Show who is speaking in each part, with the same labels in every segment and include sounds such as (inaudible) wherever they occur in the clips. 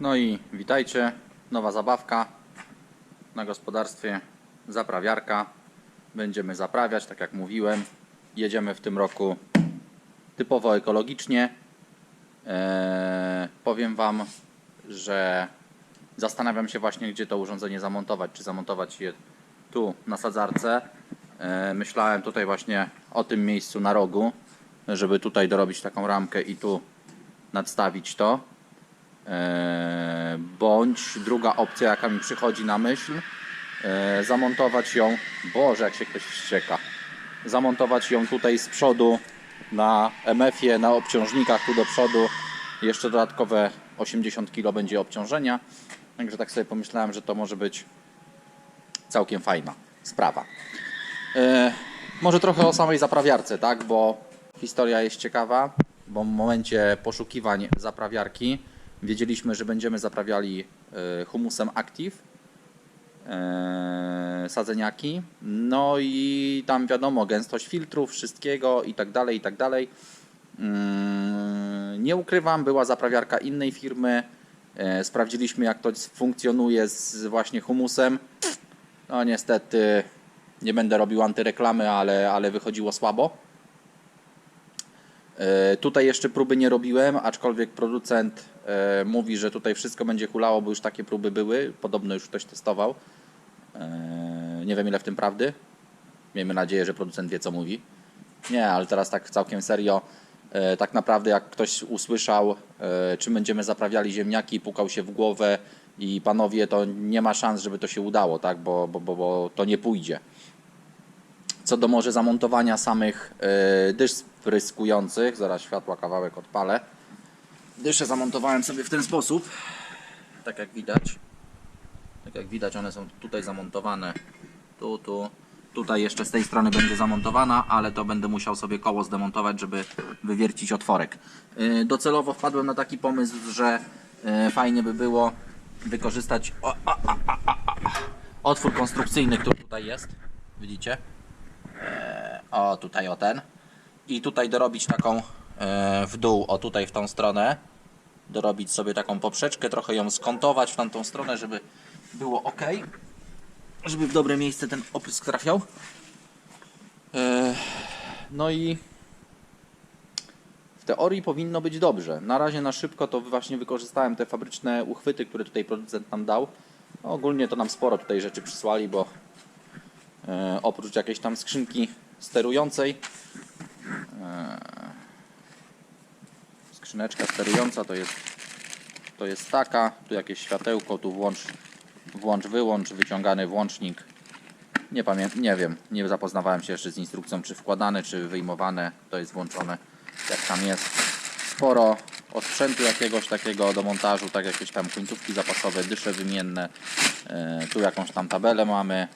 Speaker 1: No i witajcie, nowa zabawka na gospodarstwie, zaprawiarka. Będziemy zaprawiać, tak jak mówiłem. Jedziemy w tym roku typowo ekologicznie. Eee, powiem Wam, że zastanawiam się właśnie, gdzie to urządzenie zamontować. Czy zamontować je tu na sadzarce. Eee, myślałem tutaj właśnie o tym miejscu na rogu, żeby tutaj dorobić taką ramkę i tu nadstawić to. E, bądź druga opcja, jaka mi przychodzi na myśl, e, zamontować ją, Boże, jak się ktoś wścieka, zamontować ją tutaj z przodu na MF-ie, na obciążnikach tu do przodu, jeszcze dodatkowe 80 kg będzie obciążenia, także tak sobie pomyślałem, że to może być całkiem fajna sprawa. E, może trochę o samej zaprawiarce, tak, bo historia jest ciekawa, bo w momencie poszukiwań zaprawiarki wiedzieliśmy, że będziemy zaprawiali e, humusem Active e, sadzeniaki. No i tam wiadomo, gęstość filtrów, wszystkiego i tak dalej, i tak dalej. Mm, Nie ukrywam, była zaprawiarka innej firmy. E, Sprawdziliśmy, jak to funkcjonuje z właśnie humusem. No niestety nie będę robił antyreklamy, ale, ale wychodziło słabo. E, Tutaj jeszcze próby nie robiłem, aczkolwiek producent e, mówi, że tutaj wszystko będzie hulało, bo już takie próby były. Podobno już ktoś testował. E, Nie wiem ile w tym prawdy. Miejmy nadzieję, że producent wie co mówi. Nie, ale teraz tak całkiem serio. Tak naprawdę jak ktoś usłyszał, czy będziemy zaprawiali ziemniaki, pukał się w głowę i panowie, to nie ma szans, żeby to się udało, tak? bo, bo, bo, bo to nie pójdzie. Co do może zamontowania samych dysz spryskujących, zaraz światła kawałek odpalę. Dysze zamontowałem sobie w ten sposób, tak jak widać. Tak jak widać one są tutaj zamontowane, tu, tu. Tutaj jeszcze z tej strony będzie zamontowana, ale to będę musiał sobie koło zdemontować, żeby wywiercić otworek. E, Docelowo wpadłem na taki pomysł, że e, fajnie by było wykorzystać o, a, a, a, a, a. otwór konstrukcyjny, który tutaj jest. Widzicie? O, tutaj o ten. I tutaj dorobić taką e, w dół, o tutaj w tą stronę. Dorobić sobie taką poprzeczkę, trochę ją skontować w tamtą stronę, żeby było ok. Żeby w dobre miejsce ten oprysk trafiał. E, no i w teorii powinno być dobrze. Na razie na szybko to właśnie wykorzystałem te fabryczne uchwyty, które tutaj producent nam dał. Ogólnie to nam sporo tutaj rzeczy przysłali, bo e, oprócz jakiejś tam skrzynki sterującej. E, Skrzyneczka sterująca to jest, to jest taka. Tu jakieś światełko, tu włącz, włącz, wyłącz, wyciągany włącznik. Nie pamiętam, nie wiem, nie zapoznawałem się jeszcze z instrukcją, czy wkładane, czy wyjmowane. To jest włączone, jak tam jest. Sporo osprzętu jakiegoś takiego do montażu, tak jakieś tam końcówki zapasowe, dysze wymienne. E, Tu jakąś tam tabelę mamy.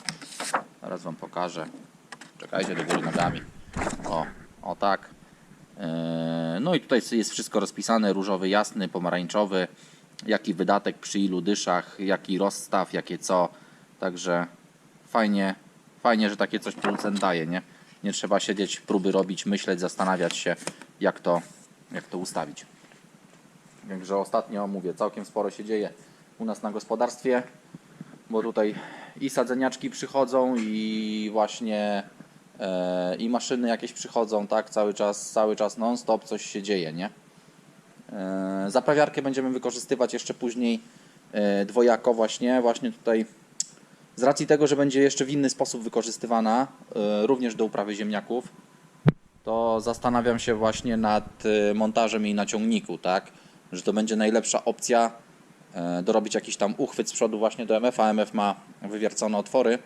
Speaker 1: Zaraz Wam pokażę. Czekajcie do góry nogami. O, o tak. Yy, No i tutaj jest wszystko rozpisane, różowy, jasny, pomarańczowy, jaki wydatek przy ilu dyszach, jaki rozstaw, jakie co. Także fajnie, fajnie, że takie coś producent daje, nie? Nie trzeba siedzieć, próby robić, myśleć, zastanawiać się, jak to, jak to ustawić. Także ostatnio mówię, całkiem sporo się dzieje u nas na gospodarstwie, bo tutaj i sadzeniaczki przychodzą i właśnie e, i maszyny jakieś przychodzą, tak, cały czas, cały czas non stop coś się dzieje, nie? E, zaprawiarkę będziemy wykorzystywać jeszcze później e, dwojako właśnie, właśnie tutaj z racji tego, że będzie jeszcze w inny sposób wykorzystywana, e, również do uprawy ziemniaków, to zastanawiam się właśnie nad e, montażem jej na ciągniku, tak? Że to będzie najlepsza opcja e, dorobić jakiś tam uchwyt z przodu właśnie do MF-a. MF ma wywiercone otwory.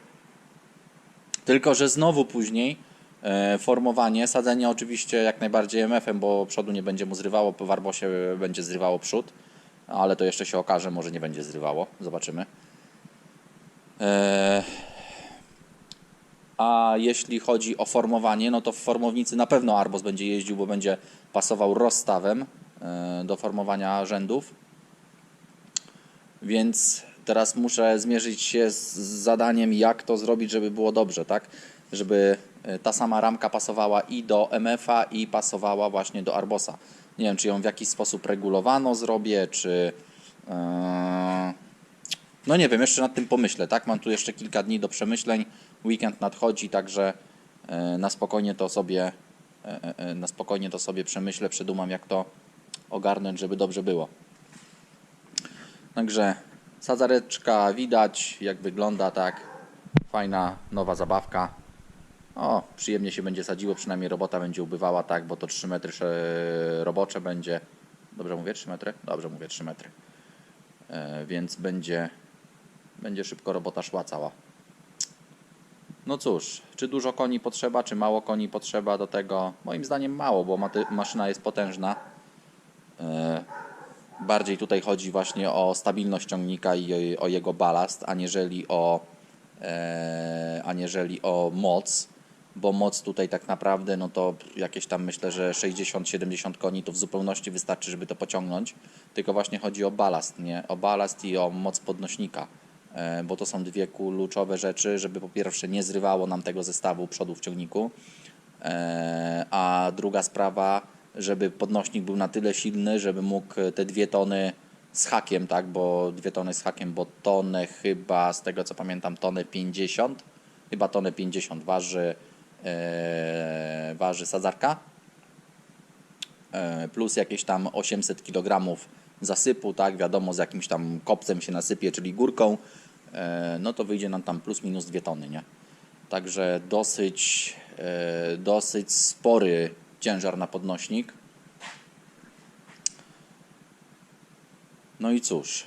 Speaker 1: Tylko, że znowu później e, formowanie, sadzenie oczywiście jak najbardziej MF-em, bo przodu nie będzie mu zrywało, po warbosie będzie zrywało przód, ale to jeszcze się okaże, może nie będzie zrywało, zobaczymy. E, a jeśli chodzi o formowanie, no to w formownicy na pewno Arbos będzie jeździł, bo będzie pasował rozstawem e, do formowania rzędów. Więc teraz muszę zmierzyć się z zadaniem, jak to zrobić, żeby było dobrze, tak? Żeby e, ta sama ramka pasowała i do MF-a, i pasowała właśnie do Arbosa. Nie wiem, czy ją w jakiś sposób regulowano zrobię, czy Eee, No nie wiem, jeszcze nad tym pomyślę, tak? Mam tu jeszcze kilka dni do przemyśleń. Weekend nadchodzi, także e, na spokojnie to sobie e, e, na spokojnie to sobie przemyślę, przedumam jak to ogarnąć, żeby dobrze było. Także sadzareczka widać, jak wygląda, tak. Fajna, nowa zabawka. O, przyjemnie się będzie sadziło, przynajmniej robota będzie ubywała, tak, bo to 3 metry sze- robocze będzie. Dobrze mówię 3 metry? Dobrze mówię 3 metry. E, więc będzie, będzie szybko robota szła cała. No cóż, czy dużo koni potrzeba, czy mało koni potrzeba do tego? Moim zdaniem mało, bo maszyna jest potężna. E, bardziej tutaj chodzi właśnie o stabilność ciągnika i o, jego balast, aniżeli o, e, aniżeli o moc, bo moc tutaj tak naprawdę, no to jakieś tam myślę, że 60-70 koni to w zupełności wystarczy, żeby to pociągnąć, tylko właśnie chodzi o balast, nie? O balast i o moc podnośnika, e, bo to są dwie kluczowe rzeczy, żeby po pierwsze nie zrywało nam tego zestawu przodu w ciągniku, E, a druga sprawa, żeby podnośnik był na tyle silny, żeby mógł te dwie tony z hakiem, tak, bo dwie tony z hakiem, bo tonę chyba, z tego co pamiętam, tonę 50, chyba tonę 50 waży, e, waży sadzarka, e, plus jakieś tam 800 kg zasypu, tak, wiadomo, z jakimś tam kopcem się nasypie, czyli górką, e, no to wyjdzie nam tam plus minus dwie tony, nie? Także dosyć, e, dosyć spory ciężar na podnośnik. No i cóż,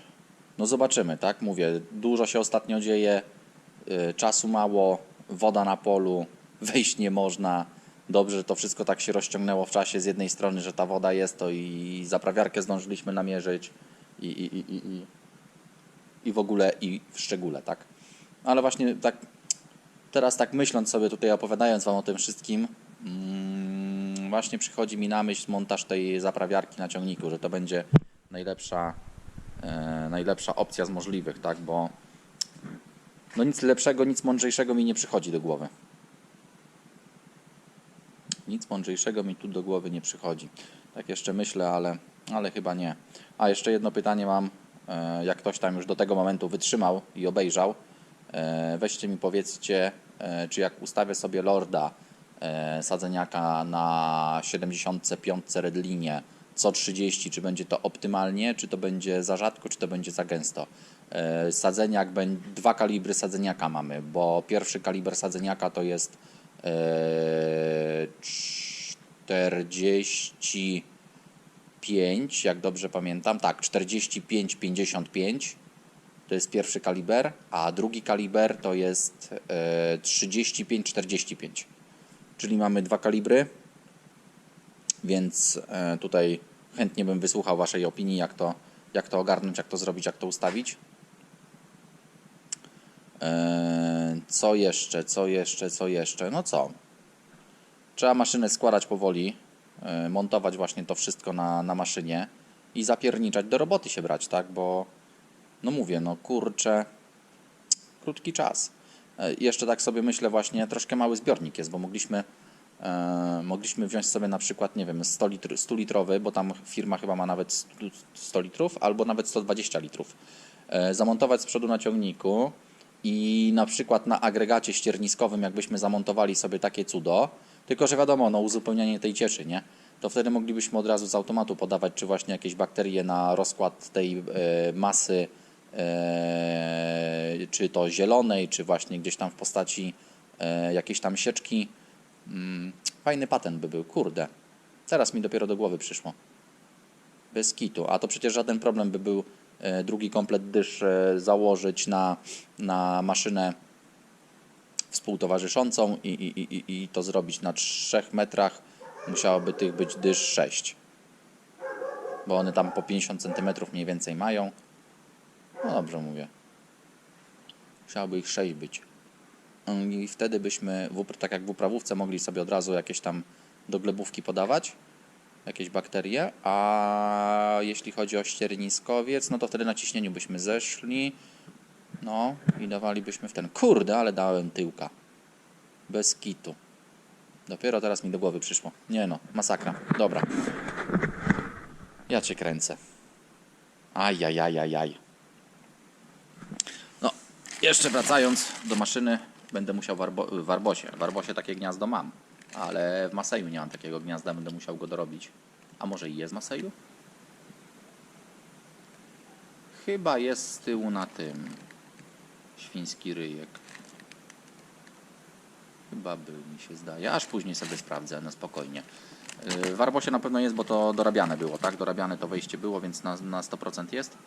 Speaker 1: no zobaczymy, tak? Mówię, dużo się ostatnio dzieje, e, czasu mało, woda na polu, (laughs) wejść nie można. Dobrze, że to wszystko tak się rozciągnęło w czasie z jednej strony, że ta woda jest, to i zaprawiarkę zdążyliśmy namierzyć i, i, i, i, i, i w ogóle i w szczególe, tak? Ale właśnie tak teraz tak myśląc sobie tutaj, opowiadając Wam o tym wszystkim, mm, właśnie przychodzi mi na myśl montaż tej zaprawiarki na ciągniku, że to będzie najlepsza, e, najlepsza opcja z możliwych, tak, bo no nic lepszego, nic mądrzejszego mi nie przychodzi do głowy. Nic mądrzejszego mi tu do głowy nie przychodzi. Tak jeszcze myślę, ale, ale chyba nie. A jeszcze jedno pytanie mam. E, Jak ktoś tam już do tego momentu wytrzymał i obejrzał, e, weźcie mi powiedzcie, e, czy jak ustawię sobie Lorda sadzeniaka na 75 Redlinie co 30, czy będzie to optymalnie, czy to będzie za rzadko, czy to będzie za gęsto. E, Sadzeniak, dwa kalibry sadzeniaka mamy, bo pierwszy kaliber sadzeniaka to jest e, 45, jak dobrze pamiętam, tak, 45-55 to jest pierwszy kaliber, a drugi kaliber to jest e, 35-45. Czyli mamy dwa kalibry, więc e, tutaj chętnie bym wysłuchał Waszej opinii, jak to, jak to ogarnąć, jak to zrobić, jak to ustawić. E, Co jeszcze, co jeszcze, co jeszcze? No co? Trzeba maszynę składać powoli, e, montować właśnie to wszystko na, na maszynie i zapierniczać do roboty się brać, tak? Bo no mówię, no kurczę, krótki czas. E, Jeszcze tak sobie myślę właśnie, troszkę mały zbiornik jest, bo mogliśmy, e, mogliśmy wziąć sobie na przykład, nie wiem, 100, litr, 100 litrowy, bo tam firma chyba ma nawet 100, 100 litrów, albo nawet 120 litrów. E, zamontować z przodu na ciągniku i na przykład na agregacie ścierniskowym, jakbyśmy zamontowali sobie takie cudo, tylko że wiadomo, no uzupełnianie tej cieczy, nie? To wtedy moglibyśmy od razu z automatu podawać, czy właśnie jakieś bakterie na rozkład tej e, masy, czy to zielonej, czy właśnie gdzieś tam w postaci e, jakiejś tam sieczki. Mm, fajny patent by był, kurde. Teraz mi dopiero do głowy przyszło. Bez kitu. A to przecież żaden problem by był e, drugi komplet dysz założyć na, na maszynę współtowarzyszącą i, i, i- i to zrobić na 3 metrach. Musiałoby tych być dysz 6. Bo one tam po 50 cm mniej więcej mają. No dobrze mówię. Musiałoby ich 6 być. I wtedy byśmy, tak jak w uprawówce, mogli sobie od razu jakieś tam do glebówki podawać, jakieś bakterie, a jeśli chodzi o ścierniskowiec, no to wtedy na ciśnieniu byśmy zeszli, no i dawalibyśmy w ten, kurde, ale dałem tyłka, bez kitu. Dopiero teraz mi do głowy przyszło. Nie no, masakra. Dobra. Ja cię kręcę. Ajajajajaj. No, jeszcze wracając do maszyny, będę musiał w, Arbo w Arbosie. W Arbosie takie gniazdo mam, ale w Maseju nie mam takiego gniazda, będę musiał go dorobić. A może i jest w Maseju? Chyba jest z tyłu na tym. Świński ryjek. Chyba był, mi się zdaje. Aż później sobie sprawdzę, na spokojnie. Yy, W Arbosie na pewno jest, bo to dorabiane było, tak? Dorabiane to wejście było, więc na, na 100% jest.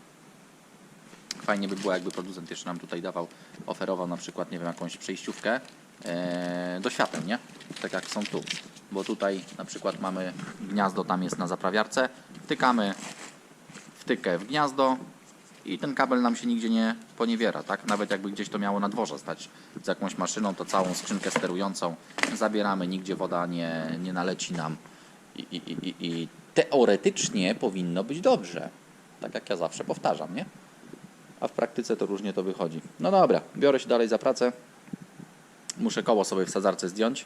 Speaker 1: Fajnie by było, jakby producent jeszcze nam tutaj dawał, oferował na przykład, nie wiem, jakąś przejściówkę e, do świateł, nie? Tak jak są tu. Bo tutaj na przykład mamy gniazdo, tam jest na zaprawiarce. Wtykamy wtykę w gniazdo i ten kabel nam się nigdzie nie poniewiera, tak? Nawet jakby gdzieś to miało na dworze stać z jakąś maszyną, to całą skrzynkę sterującą zabieramy, nigdzie woda nie, nie naleci nam. I, i, i, I teoretycznie powinno być dobrze. Tak jak ja zawsze powtarzam, nie? A w praktyce to różnie to wychodzi. No dobra, biorę się dalej za pracę. Muszę koło sobie w sadzarce zdjąć,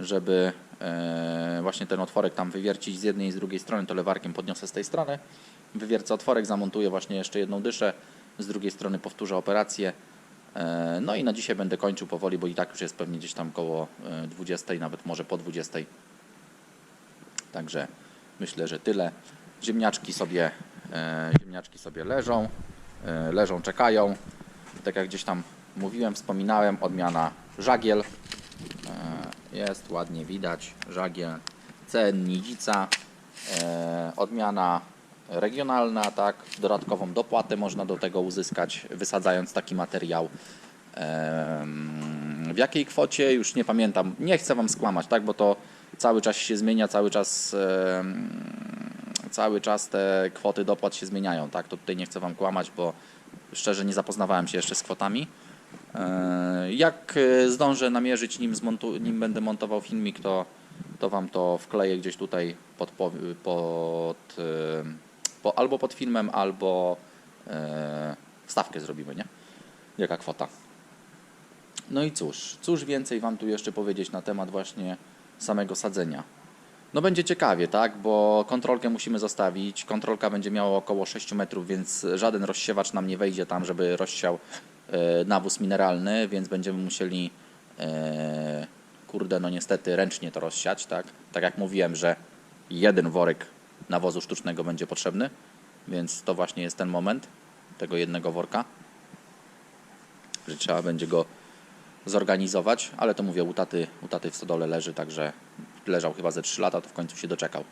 Speaker 1: żeby e, właśnie ten otworek tam wywiercić z jednej i z drugiej strony. To lewarkiem podniosę z tej strony. Wywiercę otworek, zamontuję właśnie jeszcze jedną dyszę. Z drugiej strony powtórzę operację. E, no i na dzisiaj będę kończył powoli, bo i tak już jest pewnie gdzieś tam koło e, 20, nawet może po 20. Także myślę, że tyle. Ziemniaczki sobie, e, ziemniaczki sobie leżą, e, leżą, czekają. Tak jak gdzieś tam mówiłem, wspominałem, odmiana żagiel. E, jest ładnie widać, żagiel. CN Nidzica, e, odmiana regionalna, tak. Dodatkową dopłatę można do tego uzyskać, wysadzając taki materiał. W jakiej kwocie już nie pamiętam. Nie chcę Wam skłamać, tak, bo to cały czas się zmienia, cały czas cały czas te kwoty dopłat się zmieniają, tak? To tutaj nie chcę Wam kłamać, bo szczerze nie zapoznawałem się jeszcze z kwotami. E, Jak e, zdążę namierzyć, nim, nim będę montował filmik, to, to Wam to wkleję gdzieś tutaj pod, pod, pod, e, po, albo pod filmem, albo e, wstawkę zrobimy, nie? Jaka kwota. No i cóż, cóż więcej Wam tu jeszcze powiedzieć na temat właśnie samego sadzenia. No będzie ciekawie, tak, bo kontrolkę musimy zostawić. Kontrolka będzie miała około 6 metrów, więc żaden rozsiewacz nam nie wejdzie tam, żeby rozsiał e, nawóz mineralny, więc będziemy musieli e, kurde, no niestety ręcznie to rozsiać, tak. Tak jak mówiłem, że jeden worek nawozu sztucznego będzie potrzebny, więc to właśnie jest ten moment tego jednego worka, że trzeba będzie go zorganizować, ale to mówię, u taty, u taty w stodole leży, także leżał chyba ze 3 lata, to w końcu się doczekał.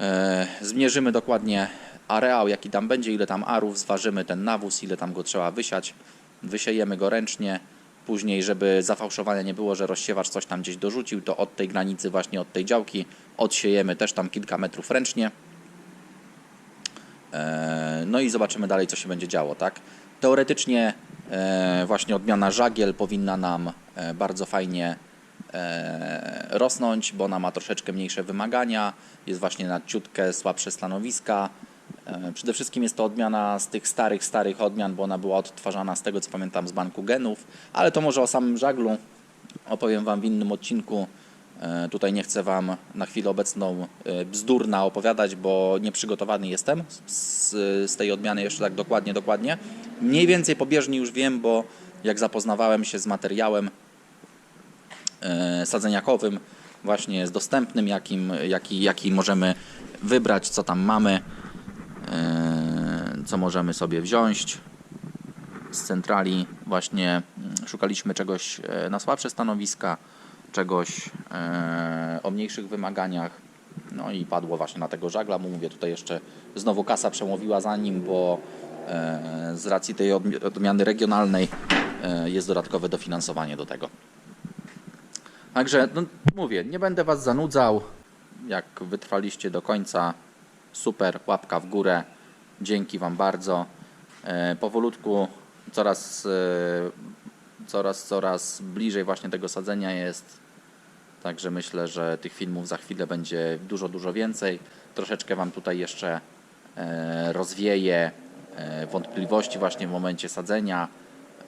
Speaker 1: E, zmierzymy dokładnie areał, jaki tam będzie, ile tam arów, zważymy ten nawóz, ile tam go trzeba wysiać, wysiejemy go ręcznie, później, żeby zafałszowania nie było, że rozsiewacz coś tam gdzieś dorzucił, to od tej granicy właśnie, od tej działki odsiejemy też tam kilka metrów ręcznie. E, No i zobaczymy dalej, co się będzie działo, tak? Teoretycznie e, właśnie odmiana żagiel powinna nam bardzo fajnie rosnąć, bo ona ma troszeczkę mniejsze wymagania, jest właśnie na ciutkę słabsze stanowiska. E, Przede wszystkim jest to odmiana z tych starych, starych odmian, bo ona była odtwarzana z tego, co pamiętam, z banku genów, ale to może o samym żaglu opowiem Wam w innym odcinku. E, Tutaj nie chcę Wam na chwilę obecną e, bzdurna opowiadać, bo nieprzygotowany jestem z, z tej odmiany jeszcze tak dokładnie, dokładnie. Mniej więcej pobieżnie już wiem, bo jak zapoznawałem się z materiałem e, sadzeniakowym, właśnie jest dostępnym, jakim, jaki, jaki możemy wybrać, co tam mamy, e, co możemy sobie wziąć z centrali właśnie mm, szukaliśmy czegoś e, na słabsze stanowiska, czegoś e, o mniejszych wymaganiach. No i padło właśnie na tego żagla. Bo Mówię, tutaj jeszcze znowu kasa przemówiła za nim, bo e, z racji tej odmi- odmiany regionalnej e, jest dodatkowe dofinansowanie do tego. Także no, mówię, nie będę Was zanudzał. Jak wytrwaliście do końca, super, łapka w górę. Dzięki Wam bardzo. E, powolutku coraz, e, coraz, coraz bliżej właśnie tego sadzenia jest. Także myślę, że tych filmów za chwilę będzie dużo, dużo więcej. Troszeczkę Wam tutaj jeszcze e, rozwieję e, wątpliwości właśnie w momencie sadzenia,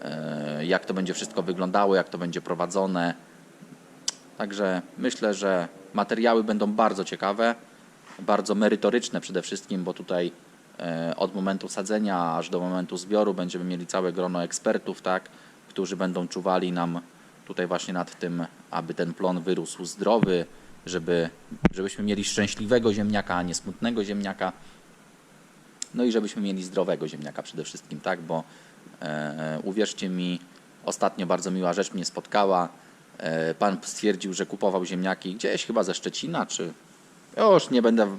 Speaker 1: e, jak to będzie wszystko wyglądało, jak to będzie prowadzone. Także myślę, że materiały będą bardzo ciekawe, bardzo merytoryczne przede wszystkim, bo tutaj e, od momentu sadzenia aż do momentu zbioru będziemy mieli całe grono ekspertów, tak, którzy będą czuwali nam tutaj właśnie nad tym, aby ten plon wyrósł zdrowy, żeby, żebyśmy mieli szczęśliwego ziemniaka, a nie smutnego ziemniaka. No i żebyśmy mieli zdrowego ziemniaka przede wszystkim, tak? Bo e, uwierzcie mi, ostatnio bardzo miła rzecz mnie spotkała. E, pan stwierdził, że kupował ziemniaki gdzieś chyba ze Szczecina, czy już nie będę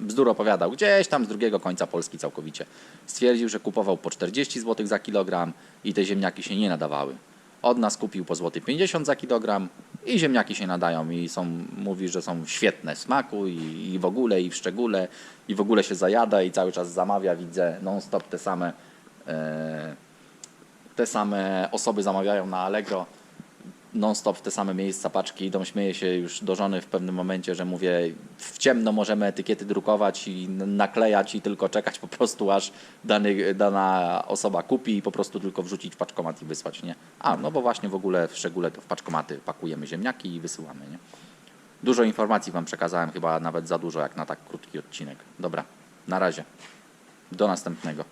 Speaker 1: bzdur opowiadał, gdzieś tam z drugiego końca Polski całkowicie. Stwierdził, że kupował po 40 zł za kilogram i te ziemniaki się nie nadawały. Od nas kupił po złoty 50 za kilogram i ziemniaki się nadają i są, mówi, że są świetne smaku i, i w ogóle i w szczególe i w ogóle się zajada i cały czas zamawia, widzę non stop te same e, te same osoby zamawiają na Allegro non-stop w te same miejsca paczki idą, śmieję się już do żony w pewnym momencie, że mówię w ciemno możemy etykiety drukować i naklejać i tylko czekać po prostu aż dany, dana osoba kupi i po prostu tylko wrzucić w paczkomat i wysłać, nie? A, no bo właśnie w ogóle w szczególe to w paczkomaty pakujemy ziemniaki i wysyłamy, nie? Dużo informacji Wam przekazałem, chyba nawet za dużo jak na tak krótki odcinek. Dobra, na razie. Do następnego.